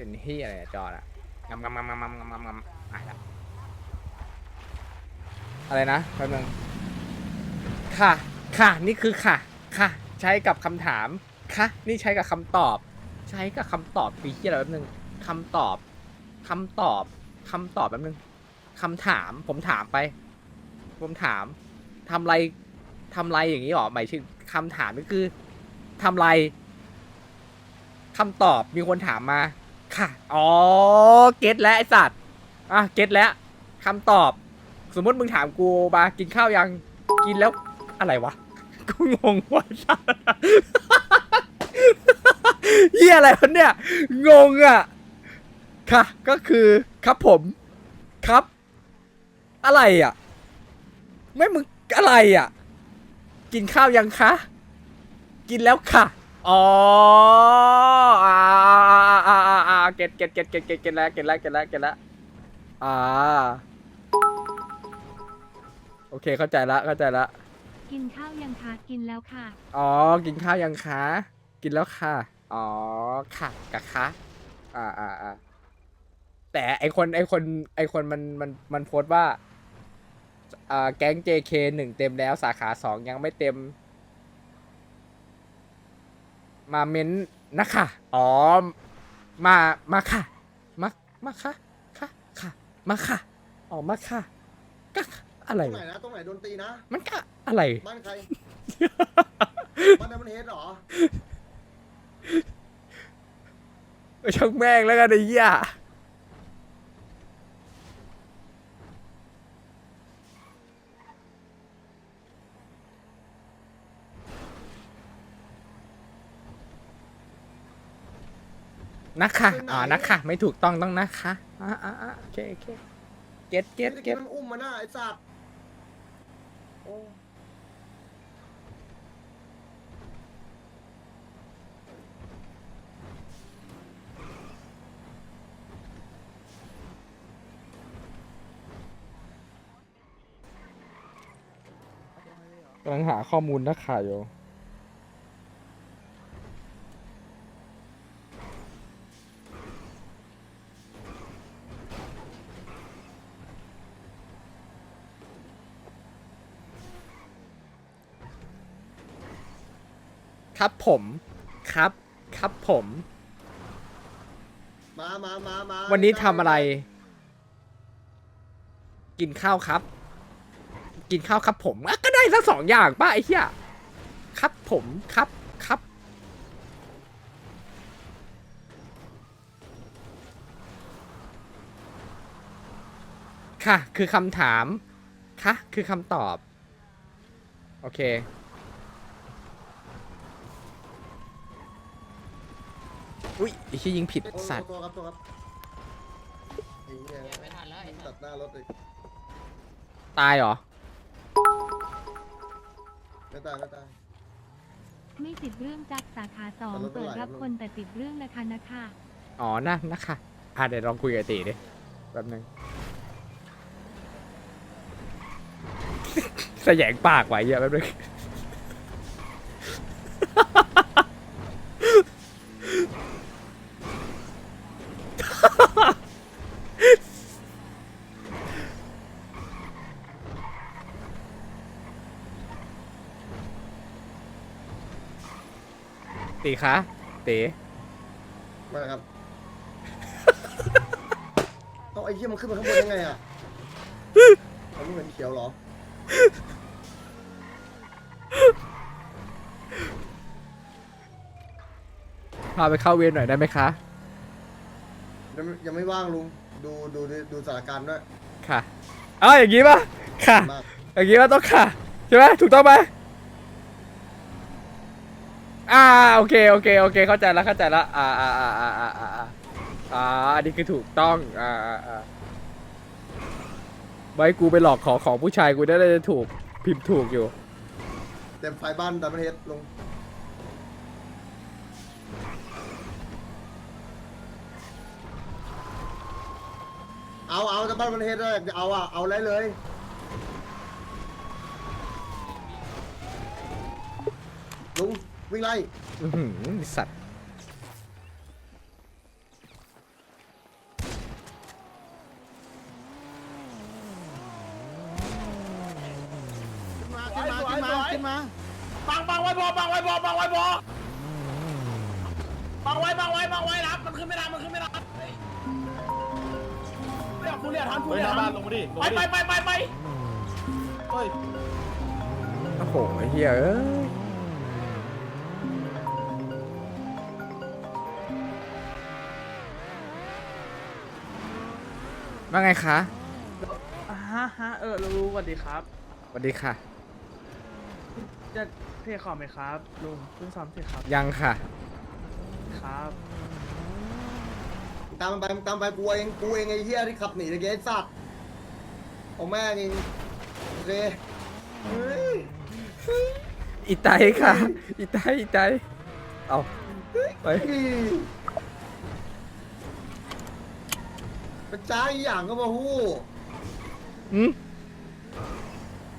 เป็นที่อะไรจอดอะงำงำงำงำงำงำอะไรนะคป๊นึ่งค่ะ ค่ะ นี่คือค่ะ ค่ะ ใช้กับคำถาม ค่ะ นี่ใช้กับคำตอบ ใช้กับคำตอบคือเฮียอะไรแป๊บนึงคำตอบคำตอบคำตอบแป๊บนึงคำถาม ผมถามไป ผมถามทำไรทำไรอย่างนี้หรอหมายถึงคำถามก็คือทำไรคำตอบมีคนถามมา ค่ะ อ๋อ เก็ตแล้วไอสัตว์ อะ เก็ตแล้วคำตอบ สมมติมึงถามกูมากินข้าวยัง กินแล้วอะไรวะ กูงงว่ะสัตว์เฮียอะไรวะเนี่ย งงอะ ค่ะ ก็คือครับผม ครับ อะไรอะ ไม่มึงอะไรอะ กินข้าวยังคะ กินแล้วค่ะ อ๋ออ่าอ่าอ่าอ่าเก็ตเก็ตเก็ตเก็ตเก็ตเก็ตแล้วเก็ตแล้วเก็ตแล้วเก็ตแล้วอ่า โอเคเข้าใจละเข้าใจละ กินข้าวยังคะกินแล้วค่ะ อ๋อ กินข้าวยังคะ กินแล้วค่ะ อ๋อ ค่ะกะคะ อ่าอ่าอ่าแต่ไอคนไอคนไอคนมันมันมันโพสต์ว่าอ่าแก๊ง JK หนึ่งเต็มแล้วสาขาสองยังไม่เต็ม มาเม้นนะค่ะอ๋อ มา มาค่ะ มา มาค่ะ ค่ะ ค่ะ มาค่ะอ๋อมาค่ะก็อะไรตรงไหนวะนะตรงไหนโดนตีนะมันก็อะไร บ้านใคร บ้านดัมเบิลเฮดเหรอเออช่างแม่งแล้วกันไอ้เหี้ย นะคะอ๋อนะคะ ไม่ถูกต้องต้องนะคะอ่าอ่าอ่าโอเคโอเคเก็ตเก็ตไม่ได้เก็ตมันอุ้มมาหน้าไอ้สัตว์โอ้กำลังหาข้อมูลนักข่าวอยู่ ครับผมครับ ครับผม มามามามาวันนี้ทำอะไร กินข้าวครับ กินข้าวครับผมอะก็ได้ทั้งสองอย่างป้าไอ้เหี้ยครับผมครับครับ ค่ะ คือคำถาม ค่ะ คือคำตอบ โอเค อุ้ยไอ้เหี้ยยิงผิดโอ้สัตว์ตัวครับตัวครับไอ้เหี้ยตัดหน้ารถเลยตายเหรอ ไม่ตายไม่ตาย ไม่ติดเรื่องจักสาขาสองแต่รถไม่เปิดไหลรับครับ คนแต่ติดเรื่องนะคะนะคะ อ๋อนะนะคะอะเดี๋ยวลองคุยกับตีดิแป๊บนึง แสยงปากไว้เยอะแป๊บนึง ตีคะตีมาครับ เอาไอ้เหี้ยมันขึ้นมาข้างบนยังไงอะมันไม่เหมือนเขียวเหรอ พาไปเข้าเวรหน่อยได้ไหมคะ ยังไม่ยังไม่ว่างลุง ดูดูดูดูสถานการณ์ด้วยค่ะอ้าวอย่างงี้ป่ะ ค่ะ มาก อย่างงี้ว่าต้องค่ะ ใช่ไหมถูกต้องไหม อ่าโอเคโอเคโอเค เข้าใจแล้วเข้าใจแล้วอ่าอ่าอ่าอ่าอ่าอ่าอ่าอันนี้คือถูกต้องอ่าอ่าอ่าไว้กูไปหลอกขอของผู้ชายกูได้ได้ถูกพิมพ์ถูกอยู่ เต็มไฟบ้านดัมเบิลเฮดลงเอาเอาจะบ้านดัมเบิลเฮดเลยเอาอะเอาเลยเลย ลุง วิ่งไล่อื้อสัตว์ขึ้นมาขึ้นมาขึ้นมาขึ้นมาปังปังไว้พอปังไว้พอปังไว้พอปังไว้ปังไว้ปังไว้รับมันขึ้นไม่ได้มันขึ้นไม่ได้เรียกผู้เรียกทันผู้เรียกทันไปไปไปไปไปเฮ้ย โอ้โหไอ้เหี้ย ว่าไงคะฮะฮะเออรู้สวัสดีครับ สวัสดีค่ะ จะเทคอมไหมครับลุงเพิ่งซ้อมเสร็จครับยังค่ะ ครับตามมันไปมึงตามไปกูเองกูเองไอ้เหี้ยที่ขับหนีตะเกียไอ้สัตว์เอาแม่งเองโอเคเฮ้ยอีไตค่ะ อีไตอีไตเอาไป เป็นจ้าอีหย่างก็มาฮู้หืม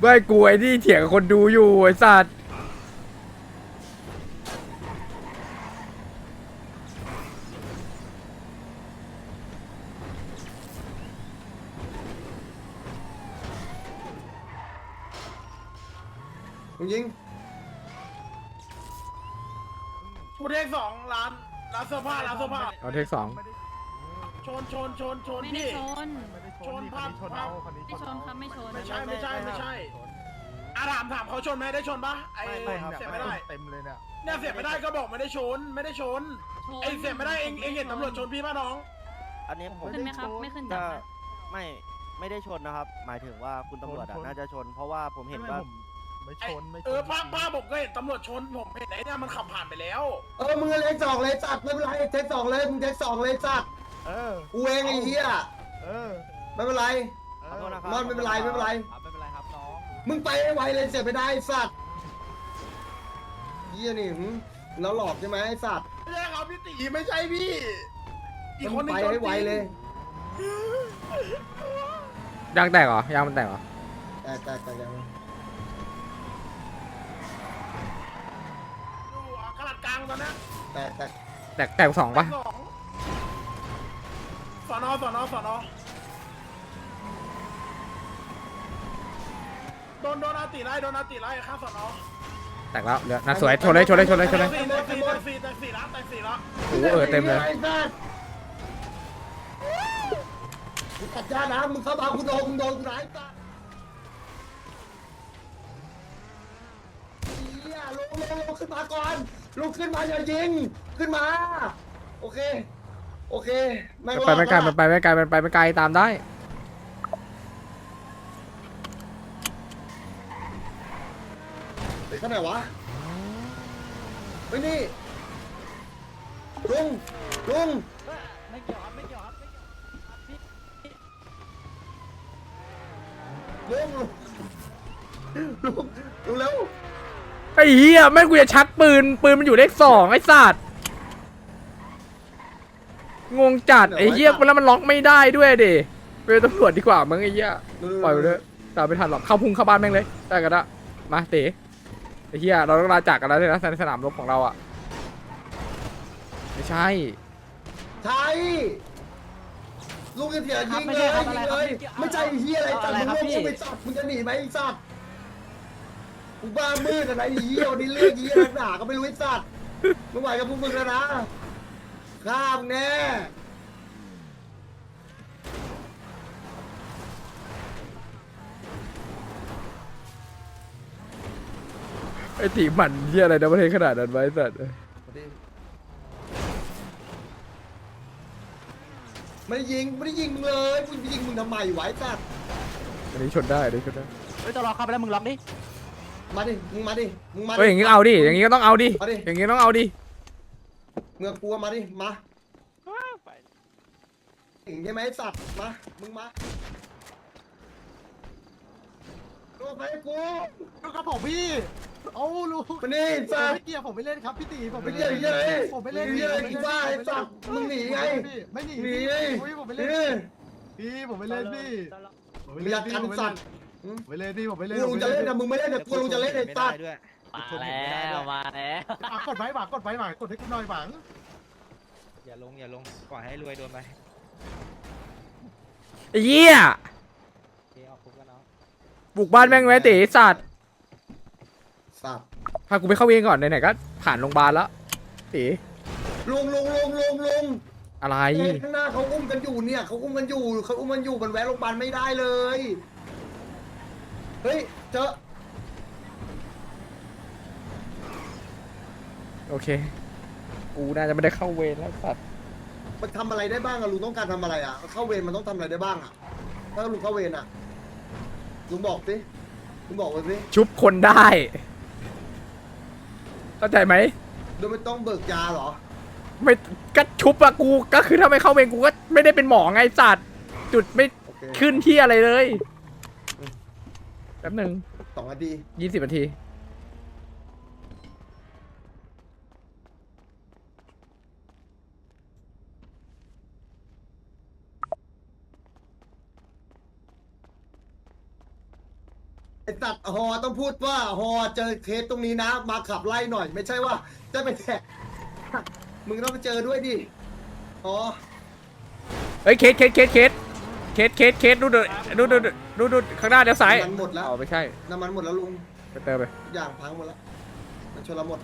เบ้ยกูไอ้ที่เถียงกับคนดูอยู่ไอ้สัตว์มึงยิงผู้เทคสองร้านร้านเสื้อผ้าร้านเสื้อผ้าเอาเทคสอง ชนชนชนชนไม่ได้พี่ ชน ชนภาพภาพไม่ชนครับไม่ชน ไม่ใช่ไม่ใช่ไม่ใช่อาถามถามเขาชนไหมได้ชนปะไอไม่ครับเสียไม่ได้เต็มเลยเนี่ยเนี่ยเสียไม่ได้ก็บอกไม่ได้ชนไม่ได้ชนไอเสียไม่ได้เองเองเห็นตำรวจชนพี่ป่ะน้องอันนี้ผมขึ้นไหมครับ ไม่ขึ้นก็จ้ะไม่ไม่ได้ชนนะครับ หมายถึงว่าคุณตำรวจอะชนน่าจะชน เพราะว่าผมเห็นว่า ไม่ชนไม่ชนเออภาพภาพผมก็เห็นตำรวจชนผมเห็นไอ้เนี่ยมันขับผ่านไปแล้ว เออมึงเล็กสองเลยสัตว์ไม่เป็นไรเทคสองเลยมึงเทคสองเลยสัตว์ เออ กูเองไอ้เหี้ยเออไม่เป็นไร ขอโทษนะครับมันไม่เป็นไรไม่เป็นไรครับไม่เป็นไรครับน้อง มึงไปให้ไวเลยเสียไม่ได้ไอ้สัตว์เหี้ยนี่หึแล้วหลอกใช่ไหมไอ้สัตว์ไม่ใช่ครับพี่ตีไม่ใช่พี่อีกคนหนึงไปชนให้ไวเลยยางแตกเหรอยางมันแตกเหรอ แต่แต่แต่ยังอยู่อะขนาดกลางตอนเนี้ยแต่แต่แตกแตกสองปะสองส อนอสอนอสอนอโดนโดนอาติไล่โดนอาติไล่ข้างสอนอแตกแล้วเหลือน่าสวยชนเลยชนเลยชนเลยชนเลยแตกสี่แตกสี่แตกสี่แตกสี่ละแตกสี่ละโอ้โหเออเต็มเลยไอ้สัตว์มึงตัดยานะมึงเข้ามาคุณโดนคุณโดนกูร้ายสัตว์เหี้ยลงลงลงขึ้นมาก่อนลุกขึ้นมาอย่ายิงขึ้นมา โอเค โอเคแม่งมันไปไม่ไกลรอดมันไปไม่ไกลมันไปไม่ไกลตามได้ไปข้างไหนวะเฮ้ยนี่ลุงลุงไม่เกี่ยวครับไม่เกี่ยวครับลุงลุงลุงเร็วไอ้เหี้ยแม่งกูจะชักปืนปืนมันอยู่เลขสองไอ้สัตว์ งงจัดไอ้เหี้ยกูแล้วมันล็อกไม่ได้ด้วยดิเป็นตำรวจดีกว่ามึงไอ้เหี้ยปล่อยไปเลยตามไม่ทันหรอกเข้าพุ่งเข้าบ้านแม่งเลยได้กันละมาเต๋ไอ้เหี้ยเราต้องลาจากกันแล้วนะในสนามรบของเราอะไม่ใช่ใช่ลุงจะเถียงยิงเลยยิงเลยไม่ใช่เฮียอะไรจัดมึงเรื่องมึงไปสัตว์มึงจะหนีไหมไอ้สัตว์กูบ้ามืดอะไรไอ้เฮียวันนี้เรื่องเฮียหนาก็ไม่รู้ไอ้สัตว์ไม่ไหวกับพวกมึงแล้วนะ ข้ามงแน่ไอ้ตีหมันเหี้ยอะไรนะประเทศขนาดนั้นไวะไอ้สัตว์ไม่ได้ยิงไม่ได้ยิงมึงเลยมึงยิงมึงทำไมไวะไอ้สัตว์อันนี้ชนได้อันนี้ชนได้เฮ้ยตลอดเข้าไปแล้วมึงล็อกดิมาดิมึงมาดิมึงมาเฮ้ยอย่างงี้เอาดิอย่างงี้ก็ต้องเอาดิเอาดิ อย่างงี้ต้องเอาดิ เมื่อกลัวมาดิ มาถึงใช่ไหมไอ้สัตว์ มา มึงมาโลไปกูลูกกระผมพี่เอาลูกมานี่ผมสัตว์ ไม่เกี่ยวผมไม่เล่นครับพี่ตีผมไม่ไม่เกี่เล่ยวนเหี้ยเลยผมไม่เล่นเหี้ยเลยผมอีบ้าไอ้สัตว์มึงหนีไงไม่หนีหนีพี่ไงผมไม่นี่เล่นพี่ผมไม่เล่นพี่ผมมีไม่เล่อานพี่การผมไม่สัเล่ตนว์ผมไม่เล่นพี่ผมไม่เล่นกูลุงจะเล่นนะมึงไม่เล่นแต่กูลุงจะเล่นไอ้สัตว์ มาแล้วมาแล้ว อะกดไว้หวังกดไว้หวังกดให้กูหน่อยหวังอย่าลงอย่าลงปล่อยให้รวยโดนไปไอ้เหี้ยโอเคออกคุกแล้วเนาะบุกบ้านแม่งไว้ตีสัตว์สัตว์พากูไปเข้าเวรก่อนไหนๆก็ผ่านโรงพยาบาลแล้วตีลุงลุงลุงลุงลุงอะไรเฮ้ยข้างหน้าเขาอุ้มกันอยู่เนี่ยเขาอุ้มกันอยู่เขาอุ้มกันอยู่มันแวะโรงพยาบาลไม่ได้เลย เฮ้ยเจอ โอเค กูน่าจะไม่ได้เข้าเวรแล้วสัตว์มันทำอะไรได้บ้างอะลุงต้องการทำอะไรอะเข้าเวรมันต้องทำอะไรได้บ้างอะถ้าลุงเข้าเวรอะลุงบอกสิลุงบอกไปสิชุบคนได้ เข้าใจไหม โดยไม่ต้องเบิกยาเหรอไม่ก็ชุบอะกู ก็คือถ้าไม่เข้าเวรกูก็ไม่ได้เป็นหมอไงสัตว์จุดไม่โอเคขึ้นที่อะไรเลย แป๊บหนึ่งสองนาทียี่สิบนาที ไอ้ตัดฮอต้องพูดว่าฮอเจอเคสตรงนี้นะ มาขับไล่หน่อย ไม่ใช่ว่าจะไปแทะมึงต้องไปเจอด้วยดิอ๋อเฮ้ยเคสเคสเคสเคสเคสเคสเคสดูดูดูดูดูดูข้างหน้าเดี๋ยวซ้ายน้ำมันหมดแล้วอ๋อไม่ใช่น้ำมันหมดแล้วลุงไปเติมไปทุกอย่างพังหมดแล้วมันชนเราหมด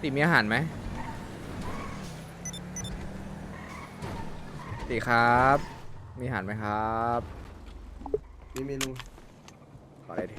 ตีมีอาหารไหม ตีครับ มีอาหารไหมครับมีเมนูขออะไรดิ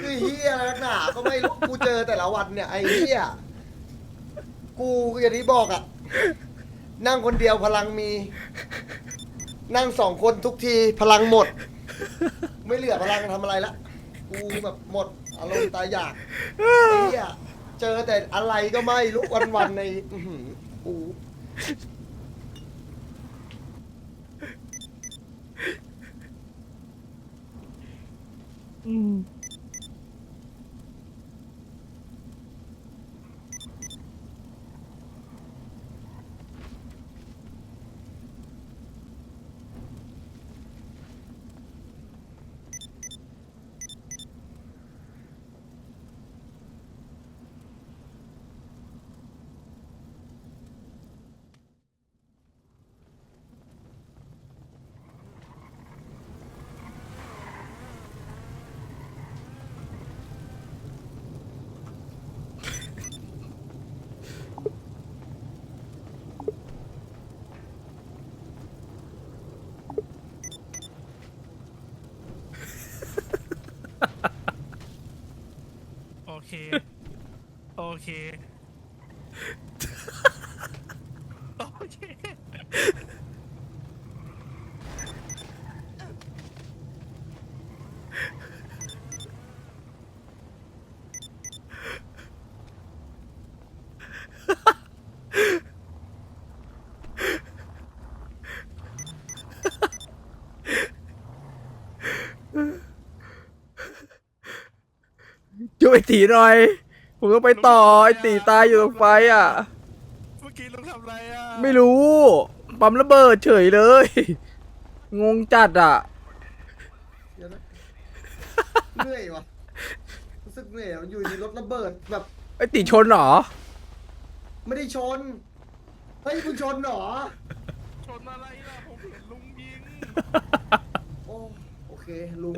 คือเฮียอะไรนักหนาก็ไม่รู้ กูเจอแต่ ละวันเนี่ยไอ้เหี้ยกูอย่างที่บอกอะนั่งคนเดียวพลังมี นั่งสองคนทุกทีพลังหมด ไม่เหลือพลังทำอะไรละกูแบบหมดอารมณ์ตายอยากไอ้เหี้ยเจอแต่อะไรก็ไม่รู้วันๆในอื้อหือกู โอเค โอเค อตีหน่อย ผมต้องไปต่อไอตีตายอยู่ตรงไฟอะ เมื่อกี้ลุงทำอะไรอะไม่รู้ ปั๊มระเบิดเฉยเลย งงจัดอะ เดี๋ยวนะเหนื่อยวะรู้สึกเหนื่อยอะอยู่ในรถระเบิดแบบไอติชนเหรอ ไม่ได้ชน เฮ้ยมึงชนเหรอ ชนอะไรล่ะผมเห็นลุงยิง โอ้โอเคลุง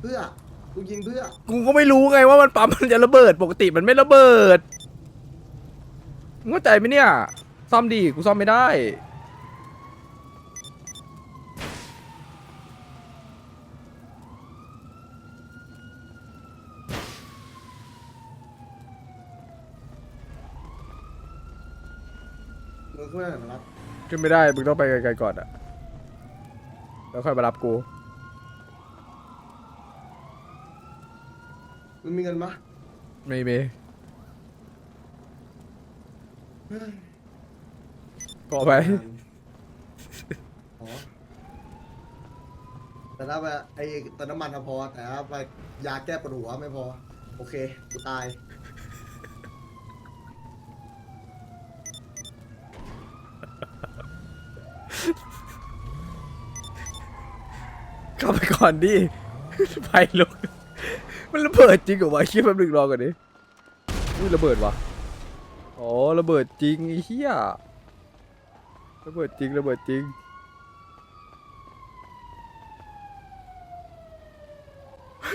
เพื่อลุงยิงเพื่อกูก็ไม่รู้ไงว่ามันปั๊มมันจะระเบิดปกติมันไม่ระเบิดมึงเข้าใจไหมเนี่ย ซ่อมดีกูซ่อมไม่ได้ มึงขึ้นมาหน่อยมารับ ขึ้นไม่ได้มึงต้องไปไกลๆก่อนอะแล้วค่อยมารับกู มึงมีเงินปะไม่มีเฮ้ยพอไหมอ๋อแต่ถ้าไปไอ้เติมน้ำมันอะพอ แต่ถ้าไปยาแก้ปวดหัวไม่พอ โอเค กูตาย เข้าไปก่อนดิ ไปลุก มันระเบิดจริงเหรอวะคิดแป๊บนึงรอก่อนดิอุ้ยระเบิดวะอ๋อระเบิดจริงไอ้เหี้ยระเบิดจริงระเบิดจริง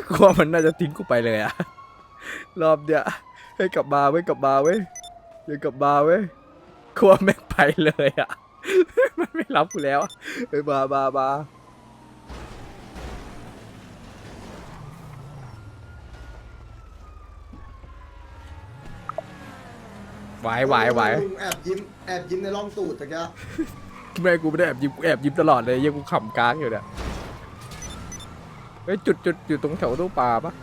กลัวมันน่าจะทิ้งกูไปเลยอะรอบเนี้ยให้กลับมาเว้ยกลับมาเว้ยเดี๋ยวกลับมาเว้ยกลัวแม่งไปเลยอะมันไม่รับกูแล้วเฮ้ยมามามา ไหวไหวไหวลุงแอบยิ้มแอบยิ้มในร่องตูดตะกี้แม่งกูไม่ได้แอบยิ้มกูแอบยิ้มตลอดเลยยังกูขำก้างอยู่เนี่ยเฮ้ยจุดจุดอยู่ตรงแถวตู้ปลาปะ